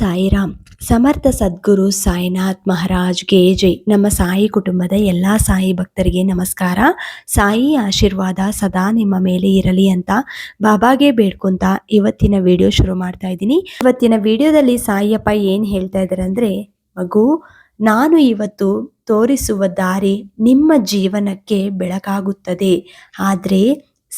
ಸಾಯಿರಾಮ್. ಸಮರ್ಥ ಸದ್ಗುರು ಸಾಯಿನಾಥ್ ಮಹಾರಾಜ್ಗೆ ಜೈ. ನಮ್ಮ ಸಾಯಿ ಕುಟುಂಬದ ಎಲ್ಲ ಸಾಯಿ ಭಕ್ತರಿಗೆ ನಮಸ್ಕಾರ. ಸಾಯಿ ಆಶೀರ್ವಾದ ಸದಾ ನಿಮ್ಮ ಮೇಲೆ ಇರಲಿ ಅಂತ ಬಾಬಾಗೆ ಬೇಡ್ಕೊಂತ ಇವತ್ತಿನ ವಿಡಿಯೋ ಶುರು ಮಾಡ್ತಾ ಇದ್ದೀನಿ. ಇವತ್ತಿನ ವಿಡಿಯೋದಲ್ಲಿ ಸಾಯಿಯಪ್ಪ ಏನು ಹೇಳ್ತಾ ಇದ್ದಾರೆ ಅಂದರೆ, ಮಗು, ನಾನು ಇವತ್ತು ತೋರಿಸುವ ದಾರಿ ನಿಮ್ಮ ಜೀವನಕ್ಕೆ ಬೆಳಕಾಗುತ್ತದೆ. ಆದರೆ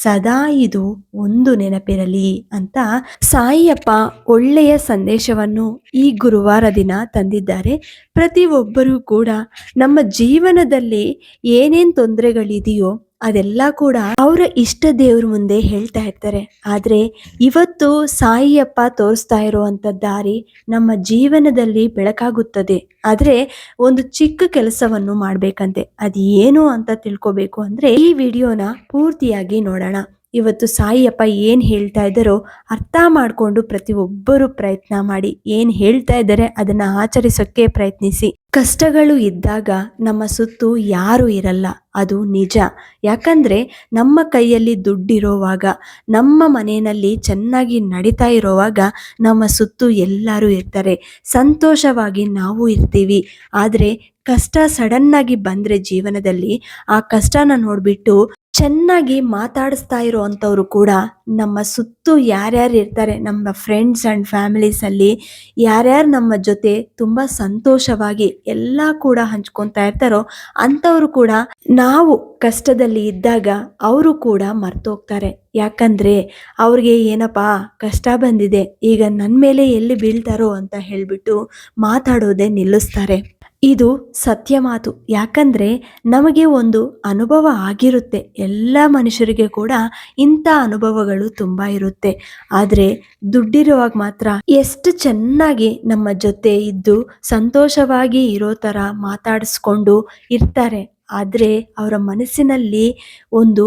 ಸದಾ ಇದು ಒಂದು ನೆನಪಿರಲಿ ಅಂತ ಸಾಯಿಯಪ್ಪ ಒಳ್ಳೆಯ ಸಂದೇಶವನ್ನು ಈ ಗುರುವಾರ ದಿನ ತಂದಿದ್ದಾರೆ. ಪ್ರತಿಯೊಬ್ಬರೂ ಕೂಡ ನಮ್ಮ ಜೀವನದಲ್ಲಿ ಏನೇನ್ ತೊಂದರೆಗಳಿದೆಯೋ ಅದೆಲ್ಲ ಕೂಡ ಅವರ ಇಷ್ಟ ದೇವ್ರ ಮುಂದೆ ಹೇಳ್ತಾ ಇರ್ತಾರೆ. ಆದ್ರೆ ಇವತ್ತು ಸಾಯಿಯಪ್ಪ ತೋರಿಸ್ತಾ ಇರುವಂತ ದಾರಿ ನಮ್ಮ ಜೀವನದಲ್ಲಿ ಬೆಳಕಾಗುತ್ತದೆ. ಆದ್ರೆ ಒಂದು ಚಿಕ್ಕ ಕೆಲಸವನ್ನು ಮಾಡಬೇಕಂತೆ. ಅದು ಏನು ಅಂತ ತಿಳ್ಕೊಬೇಕು ಅಂದ್ರೆ ಈ ವಿಡಿಯೋನ ಪೂರ್ತಿಯಾಗಿ ನೋಡೋಣ. ಇವತ್ತು ಸಾಯಿಯಪ್ಪ ಏನು ಹೇಳ್ತಾ ಇದ್ದಾರೋ ಅರ್ಥ ಮಾಡಿಕೊಂಡು ಪ್ರತಿಯೊಬ್ಬರು ಪ್ರಯತ್ನ ಮಾಡಿ. ಏನು ಹೇಳ್ತಾ ಇದ್ದಾರೆ ಅದನ್ನ ಆಚರಿಸೋಕ್ಕೆ ಪ್ರಯತ್ನಿಸಿ. ಕಷ್ಟಗಳು ಇದ್ದಾಗ ನಮ್ಮ ಸುತ್ತು ಯಾರು ಇರಲ್ಲ, ಅದು ನಿಜ. ಯಾಕಂದ್ರೆ ನಮ್ಮ ಕೈಯಲ್ಲಿ ದುಡ್ಡಿರೋವಾಗ, ನಮ್ಮ ಮನೆಯಲ್ಲಿ ಚೆನ್ನಾಗಿ ನಡೀತಾ ಇರೋವಾಗ ನಮ್ಮ ಸುತ್ತು ಎಲ್ಲರೂ ಇರ್ತಾರೆ. ಸಂತೋಷವಾಗಿ ನಾವು ಇರ್ತೀವಿ. ಆದರೆ ಕಷ್ಟ ಸಡನ್ನಾಗಿ ಬಂದರೆ ಜೀವನದಲ್ಲಿ ಆ ಕಷ್ಟನ ನೋಡಿಬಿಟ್ಟು ಚೆನ್ನಾಗಿ ಮಾತಾಡಿಸ್ತಾ ಇರೋವಂಥವ್ರು ಕೂಡ ನಮ್ಮ ಸುತ್ತು ಯಾರ್ಯಾರು ಇರ್ತಾರೆ, ನಮ್ಮ ಫ್ರೆಂಡ್ಸ್ ಆ್ಯಂಡ್ ಫ್ಯಾಮಿಲೀಸಲ್ಲಿ ಯಾರ್ಯಾರು ನಮ್ಮ ಜೊತೆ ತುಂಬ ಸಂತೋಷವಾಗಿ ಎಲ್ಲ ಕೂಡ ಹಂಚ್ಕೊತಾ ಇರ್ತಾರೋ ಅಂಥವರು ಕೂಡ ನಾವು ಕಷ್ಟದಲ್ಲಿ ಇದ್ದಾಗ ಅವರು ಕೂಡ ಮರ್ತೋಗ್ತಾರೆ. ಯಾಕಂದ್ರೆ ಅವ್ರಿಗೆ ಏನಪ್ಪ, ಕಷ್ಟ ಬಂದಿದೆ. ಈಗ ನನ್ನ ಮೇಲೆ ಎಲ್ಲಿ ಬೀಳ್ತಾರೋ ಅಂತ ಹೇಳ್ಬಿಟ್ಟು ಮಾತಾಡೋದೇ ನಿಲ್ಲಿಸ್ತಾರೆ. ಇದು ಸತ್ಯ ಮಾತು. ಯಾಕಂದ್ರೆ ನಮಗೆ ಒಂದು ಅನುಭವ ಆಗಿರುತ್ತೆ. ಎಲ್ಲ ಮನುಷ್ಯರಿಗೆ ಕೂಡ ಇಂಥ ಅನುಭವಗಳು ತುಂಬ ಇರುತ್ತೆ. ಆದರೆ ದುಡ್ಡಿರುವಾಗ ಮಾತ್ರ ಎಷ್ಟು ಚೆನ್ನಾಗಿ ನಮ್ಮ ಜೊತೆ ಇದ್ದು ಸಂತೋಷವಾಗಿ ಇರೋ ಥರ ಮಾತಾಡಿಸ್ಕೊಂಡು ಇರ್ತಾರೆ. ಆದರೆ ಅವರ ಮನಸ್ಸಿನಲ್ಲಿ ಒಂದು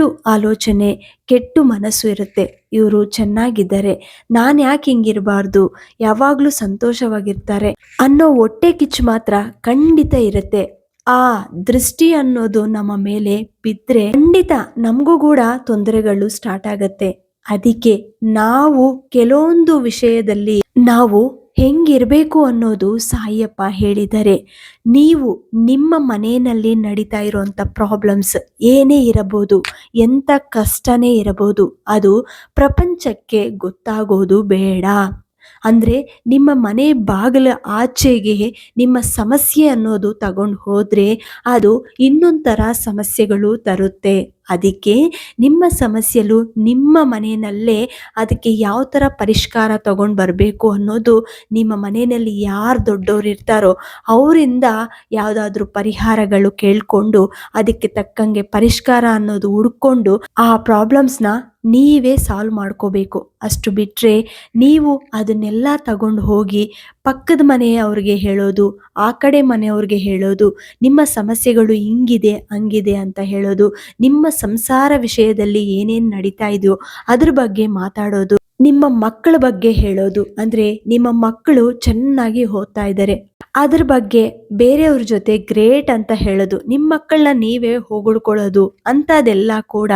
ಕೆಟ್ಟು ಆಲೋಚನೆ, ಕೆಟ್ಟು ಮನಸ್ಸು ಇರುತ್ತೆ. ಇವರು ಚೆನ್ನಾಗಿದ್ದಾರೆ. ನಾನು ಯಾಕೆ ಹಿಂಗಿರಬಾರ್ದು? ಯಾವಾಗಲೂ ಸಂತೋಷವಾಗಿರ್ತಾರೆ. ಅನ್ನೋ ಹೊಟ್ಟೆ ಕಿಚ್ಚು ಮಾತ್ರ ಖಂಡಿತ ಇರುತ್ತೆ. ಆ ದೃಷ್ಟಿ ಅನ್ನೋದು ನಮ್ಮ ಮೇಲೆ ಬಿದ್ದರೆ ಖಂಡಿತ ನಮಗೂ ಕೂಡ ತೊಂದರೆಗಳು ಸ್ಟಾರ್ಟ್ ಆಗತ್ತೆ. ಅದಕ್ಕೆ ನಾವು ಕೆಲವೊಂದು ವಿಷಯದಲ್ಲಿ ನಾವು ಹೆಂಗಿರಬೇಕು ಅನ್ನೋದು ಸಾಯಿಯಪ್ಪ ಹೇಳಿದ್ದಾರೆ ನೀವು ನಿಮ್ಮ ಮನೆಯಲ್ಲಿ ನಡೀತಾ ಇರೋವಂಥ ಪ್ರಾಬ್ಲಮ್ಸ್ ಏನೇ ಇರಬಹುದು, ಎಂಥ ಕಷ್ಟನೇ ಇರಬಹುದು, ಅದು ಪ್ರಪಂಚಕ್ಕೆ ಗೊತ್ತಾಗೋದು ಬೇಡ. ಅಂದರೆ ನಿಮ್ಮ ಮನೆ ಬಾಗಿಲ ಆಚೆಗೆ ನಿಮ್ಮ ಸಮಸ್ಯೆ ಅನ್ನೋದು ತಗೊಂಡು ಹೋದರೆ ಅದು ಇನ್ನೊಂಥರ ಸಮಸ್ಯೆಗಳು ತರುತ್ತೆ. ಅದಕ್ಕೆ ನಿಮ್ಮ ಸಮಸ್ಯೆಲು ನಿಮ್ಮ ಮನೆಯಲ್ಲೇ ಅದಕ್ಕೆ ಯಾವ ಥರ ಪರಿಷ್ಕಾರ ತಗೊಂಡು ಬರಬೇಕು ಅನ್ನೋದು ನಿಮ್ಮ ಮನೆಯಲ್ಲಿ ಯಾರು ದೊಡ್ಡವ್ರು ಇರ್ತಾರೋ ಅವರಿಂದ ಯಾವುದಾದ್ರೂ ಪರಿಹಾರಗಳು ಕೇಳಿಕೊಂಡು ಅದಕ್ಕೆ ತಕ್ಕಂಗೆ ಪರಿಷ್ಕಾರ ಅನ್ನೋದು ಹುಡ್ಕೊಂಡು ಆ ಪ್ರಾಬ್ಲಮ್ಸ್ನ ನೀವೇ ಸಾಲ್ವ್ ಮಾಡ್ಕೋಬೇಕು. ಅಷ್ಟು ಬಿಟ್ಟರೆ ನೀವು ಅದನ್ನೆಲ್ಲ ತಗೊಂಡು ಹೋಗಿ ಪಕ್ಕದ ಮನೆಯವ್ರಿಗೆ ಹೇಳೋದು, ಆ ಕಡೆ ಮನೆಯವ್ರಿಗೆ ಹೇಳೋದು, ನಿಮ್ಮ ಸಮಸ್ಯೆಗಳು ಹಿಂಗಿದೆ, ಹಂಗಿದೆ ಅಂತ ಹೇಳೋದು, ನಿಮ್ಮ ಸಂಸಾರ ವಿಷಯದಲ್ಲಿ ಏನೇನು ನಡೀತಾ ಇದೆಯೋ ಅದ್ರ ಬಗ್ಗೆ ಮಾತಾಡೋದು, ನಿಮ್ಮ ಮಕ್ಕಳ ಬಗ್ಗೆ ಹೇಳೋದು. ಅಂದ್ರೆ ನಿಮ್ಮ ಮಕ್ಕಳು ಚೆನ್ನಾಗಿ ಓದ್ತಾ ಇದ್ದಾರೆ. ಅದ್ರ ಬಗ್ಗೆ ಬೇರೆಯವ್ರ ಜೊತೆ ಗ್ರೇಟ್ ಅಂತ ಹೇಳೋದು. ನಿಮ್ಮ ಮಕ್ಕಳನ್ನ ನೀವೇ ಹೊಗಳ್ಕೊಳ್ಳೋದು. ಅಂಥದ್ದೆಲ್ಲ ಕೂಡ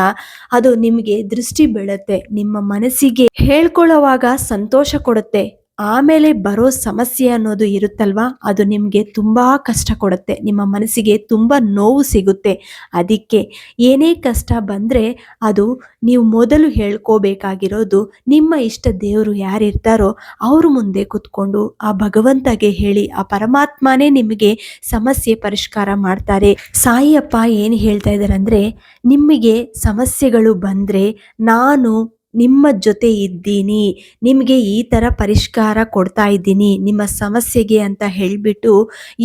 ಅದು ನಿಮಗೆ ದೃಷ್ಟಿ ಬೀಳುತ್ತೆ. ನಿಮ್ಮ ಮನಸ್ಸಿಗೆ ಹೇಳ್ಕೊಳ್ಳೋವಾಗ ಸಂತೋಷ ಕೊಡುತ್ತೆ. ಆಮೇಲೆ ಬರೋ ಸಮಸ್ಯೆ ಅನ್ನೋದು ಇರುತ್ತಲ್ವಾ? ಅದು ನಿಮಗೆ ತುಂಬ ಕಷ್ಟ ಕೊಡುತ್ತೆ. ನಿಮ್ಮ ಮನಸ್ಸಿಗೆ ತುಂಬ ನೋವು ಸಿಗುತ್ತೆ. ಅದಕ್ಕೆ ಏನೇ ಕಷ್ಟ ಬಂದರೆ ಅದು ನೀವು ಮೊದಲು ಹೇಳ್ಕೋಬೇಕಾಗಿರೋದು ನಿಮ್ಮ ಇಷ್ಟ ದೇವರು ಯಾರಿರ್ತಾರೋ ಅವರು ಮುಂದೆ ಕುತ್ಕೊಂಡು ಆ ಭಗವಂತಗೆ ಹೇಳಿ, ಆ ಪರಮಾತ್ಮನೇ ನಿಮಗೆ ಸಮಸ್ಯೆ ಪರಿಷ್ಕಾರ ಮಾಡ್ತಾರೆ. ಸಾಯಿಯಪ್ಪ ಏನು ಹೇಳ್ತಾ ಇದ್ದಾರೆ ಅಂದರೆ ನಿಮಗೆ ಸಮಸ್ಯೆಗಳು ಬಂದರೆ ನಾನು ನಿಮ್ಮ ಜೊತೆ ಇದ್ದೀನಿ, ನಿಮಗೆ ಈ ಥರ ಪರಿಷ್ಕಾರ ಕೊಡ್ತಾ ಇದ್ದೀನಿ, ನಿಮ್ಮ ಸಮಸ್ಯೆಗೆ ಅಂತ ಹೇಳಿಬಿಟ್ಟು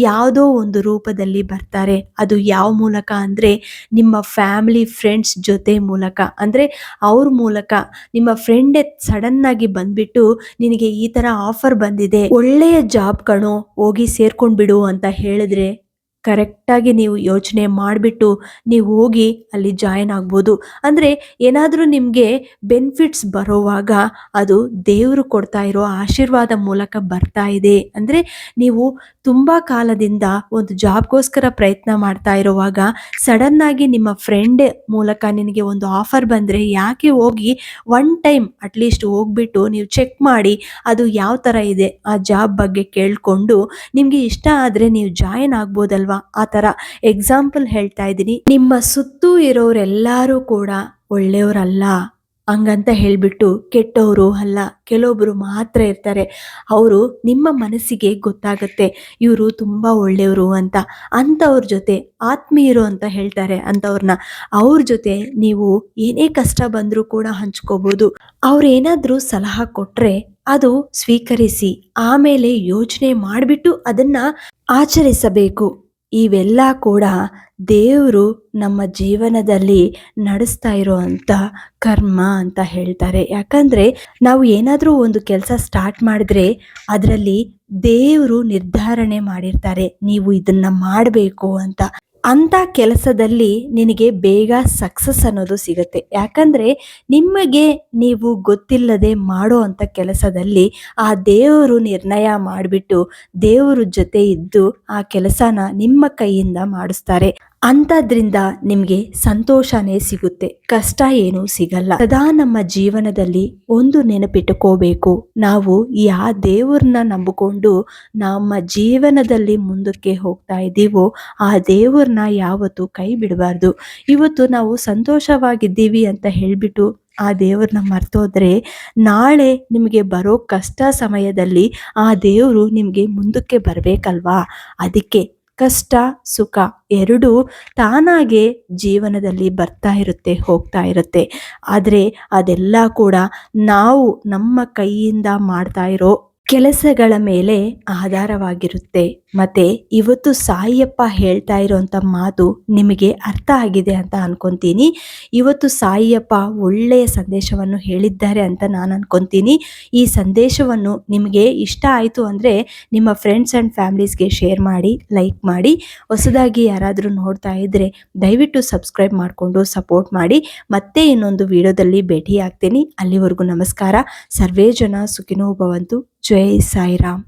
ಯಾವುದೋ ಒಂದು ರೂಪದಲ್ಲಿ ಬರ್ತಾರೆ. ಅದು ಯಾವ ಮೂಲಕ ಅಂದರೆ ನಿಮ್ಮ ಫ್ಯಾಮಿಲಿ, ಫ್ರೆಂಡ್ಸ್ ಜೊತೆ ಮೂಲಕ. ಅಂದರೆ ಅವ್ರ ಮೂಲಕ ನಿಮ್ಮ ಫ್ರೆಂಡೇ ಸಡನ್ನಾಗಿ ಬಂದ್ಬಿಟ್ಟು ನಿನಗೆ ಈ ಥರ ಆಫರ್ ಬಂದಿದೆ, ಒಳ್ಳೆಯ ಜಾಬ್ ಕಣೋ, ಹೋಗಿ ಸೇರ್ಕೊಂಡ್ಬಿಡು ಅಂತ ಹೇಳಿದ್ರೆ ಕರೆಕ್ಟಾಗಿ ನೀವು ಯೋಚನೆ ಮಾಡಿಬಿಟ್ಟು ನೀವು ಹೋಗಿ ಅಲ್ಲಿ ಜಾಯಿನ್ ಆಗ್ಬೋದು. ಅಂದರೆ ಏನಾದರೂ ನಿಮಗೆ ಬೆನಿಫಿಟ್ಸ್ ಬರೋವಾಗ ಅದು ದೇವರು ಕೊಡ್ತಾ ಇರೋ ಆಶೀರ್ವಾದ ಮೂಲಕ ಬರ್ತಾ ಇದೆ. ಅಂದರೆ ನೀವು ತುಂಬ ಕಾಲದಿಂದ ಒಂದು ಜಾಬ್ಗೋಸ್ಕರ ಪ್ರಯತ್ನ ಮಾಡ್ತಾ ಇರುವಾಗ ಸಡನ್ನಾಗಿ ನಿಮ್ಮ ಫ್ರೆಂಡ್ ಮೂಲಕ ನಿನಗೆ ಒಂದು ಆಫರ್ ಬಂದರೆ ಯಾಕೆ ಹೋಗಿ ಒನ್ ಟೈಮ್ ಅಟ್ಲೀಸ್ಟ್ ಹೋಗ್ಬಿಟ್ಟು ನೀವು ಚೆಕ್ ಮಾಡಿ ಅದು ಯಾವ ಥರ ಇದೆ ಆ ಜಾಬ್ ಬಗ್ಗೆ ಕೇಳಿಕೊಂಡು ನಿಮಗೆ ಇಷ್ಟ ಆದರೆ ನೀವು ಜಾಯಿನ್ ಆಗ್ಬೋದಲ್ವಾ? ಆ ಥರ ಎಕ್ಸಾಂಪಲ್ ಹೇಳ್ತಾ ಇದ್ದೀನಿ. ನಿಮ್ಮ ಸುತ್ತೂ ಇರೋರೆಲ್ಲರೂ ಕೂಡ ಒಳ್ಳೆಯವರಲ್ಲ. ಹಂಗಂತ ಹೇಳಿಬಿಟ್ಟು ಕೆಟ್ಟವರು ಅಲ್ಲ ಕೆಲವೊಬ್ಬರು ಮಾತ್ರ ಇರ್ತಾರೆ. ಅವರು ನಿಮ್ಮ ಮನಸ್ಸಿಗೆ ಗೊತ್ತಾಗುತ್ತೆ, ಇವರು ತುಂಬ ಒಳ್ಳೆಯವರು ಅಂತ. ಅಂಥವ್ರ ಜೊತೆ ಆತ್ಮೀಯರು ಅಂತ ಹೇಳ್ತಾರೆ ಅಂಥವ್ರನ್ನ ಅವ್ರ ಜೊತೆ ನೀವು ಏನೇ ಕಷ್ಟ ಬಂದರೂ ಕೂಡ ಹಂಚ್ಕೋಬೋದು. ಅವ್ರೇನಾದರೂ ಸಲಹಾ ಕೊಟ್ಟರೆ ಅದು ಸ್ವೀಕರಿಸಿ, ಆಮೇಲೆ ಯೋಚನೆ ಮಾಡಿಬಿಟ್ಟು ಅದನ್ನು ಆಚರಿಸಬೇಕು. ಇವೆಲ್ಲ ಕೂಡ ದೇವರು ನಮ್ಮ ಜೀವನದಲ್ಲಿ ನಡೆಸ್ತಾ ಇರೋವಂಥ ಕರ್ಮ ಅಂತ ಹೇಳ್ತಾರೆ. ಯಾಕಂದರೆ ನಾವು ಏನಾದರೂ ಒಂದು ಕೆಲಸ ಸ್ಟಾರ್ಟ್ ಮಾಡಿದ್ರೆ ಅದರಲ್ಲಿ ದೇವರು ನಿರ್ಧಾರಣೆ ಮಾಡಿರ್ತಾರೆ. ನೀವು ಇದನ್ನು ಮಾಡಬೇಕು ಅಂತ. ಅಂಥ ಕೆಲಸದಲ್ಲಿ ನಿನಗೆ ಬೇಗ ಸಕ್ಸಸ್ ಅನ್ನೋದು ಸಿಗುತ್ತೆ. ಯಾಕಂದರೆ ನಿಮಗೆ ನೀವು ಗೊತ್ತಿಲ್ಲದೆ ಮಾಡೋ ಅಂಥ ಕೆಲಸದಲ್ಲಿ ಆ ದೇವರು ನಿರ್ಣಯ ಮಾಡಿಬಿಟ್ಟು ದೇವರು ಜೊತೆ ಇದ್ದು ಆ ಕೆಲಸನ ನಿಮ್ಮ ಕೈಯಿಂದ ಮಾಡಿಸ್ತಾರೆ. ಅಂಥದ್ರಿಂದ ನಿಮಗೆ ಸಂತೋಷನೇ ಸಿಗುತ್ತೆ. ಕಷ್ಟ ಏನೂ ಸಿಗಲ್ಲ. ಸದಾ ನಮ್ಮ ಜೀವನದಲ್ಲಿ ಒಂದು ನೆನಪಿಟ್ಟುಕೋಬೇಕು. ನಾವು ಯಾ ದೇವ್ರನ್ನ ನಂಬಿಕೊಂಡು ನಮ್ಮ ಜೀವನದಲ್ಲಿ ಮುಂದಕ್ಕೆ ಹೋಗ್ತಾ ಇದ್ದೀವೋ, ಆ ದೇವ್ರನ್ನ ಯಾವತ್ತೂ ಕೈ ಬಿಡಬಾರ್ದು. ಇವತ್ತು ನಾವು ಸಂತೋಷವಾಗಿದ್ದೀವಿ ಅಂತ ಹೇಳಿಬಿಟ್ಟು ಆ ದೇವ್ರನ್ನ ಮರ್ತೋದ್ರೆ ನಾಳೆ ನಿಮಗೆ ಬರೋ ಕಷ್ಟ ಸಮಯದಲ್ಲಿ ಆ ದೇವರು ನಿಮಗೆ ಮುಂದಕ್ಕೆ ಬರಬೇಕಲ್ವಾ? ಅದಕ್ಕೆ ಕಷ್ಟ, ಸುಖ ಎರಡೂ ತಾನಾಗೆ ಜೀವನದಲ್ಲಿ ಬರ್ತಾ ಇರುತ್ತೆ, ಹೋಗ್ತಾ ಇರುತ್ತೆ. ಆದರೆ ಅದೆಲ್ಲ ಕೂಡ ನಾವು ನಮ್ಮ ಕೈಯಿಂದ ಮಾಡ್ತಾ ಇರೋ ಕೆಲಸಗಳ ಮೇಲೆ ಆಧಾರವಾಗಿರುತ್ತೆ. ಮತ್ತೆ ಇವತ್ತು ಸಾಯಿಯಪ್ಪ ಹೇಳ್ತಾ ಇರೋಂಥ ಮಾತು ನಿಮಗೆ ಅರ್ಥ ಆಗಿದೆ ಅಂತ ಅನ್ಕೊಂತೀನಿ. ಇವತ್ತು ಸಾಯಿಯಪ್ಪ ಒಳ್ಳೆಯ ಸಂದೇಶವನ್ನು ಹೇಳಿದ್ದಾರೆ ಅಂತ ನಾನು ಅನ್ಕೊಂತೀನಿ. ಈ ಸಂದೇಶವನ್ನು ನಿಮಗೆ ಇಷ್ಟ ಆಯಿತು ಅಂದರೆ ನಿಮ್ಮ ಫ್ರೆಂಡ್ಸ್ ಆ್ಯಂಡ್ ಫ್ಯಾಮ್ಲೀಸ್ಗೆ ಶೇರ್ ಮಾಡಿ ಲೈಕ್ ಮಾಡಿ. ಹೊಸದಾಗಿ ಯಾರಾದರೂ ನೋಡ್ತಾ ಇದ್ದರೆ ದಯವಿಟ್ಟು ಸಬ್ಸ್ಕ್ರೈಬ್ ಮಾಡಿಕೊಂಡು ಸಪೋರ್ಟ್ ಮಾಡಿ. ಮತ್ತೆ ಇನ್ನೊಂದು ವಿಡಿಯೋದಲ್ಲಿ ಭೇಟಿ ಆಗ್ತೀನಿ ಅಲ್ಲಿವರೆಗೂ ನಮಸ್ಕಾರ. ಸರ್ವೇ ಜನ ಸುಖಿನೋ ಭವಂತು. ಜೈ ಸಾಯಿರಾಮ್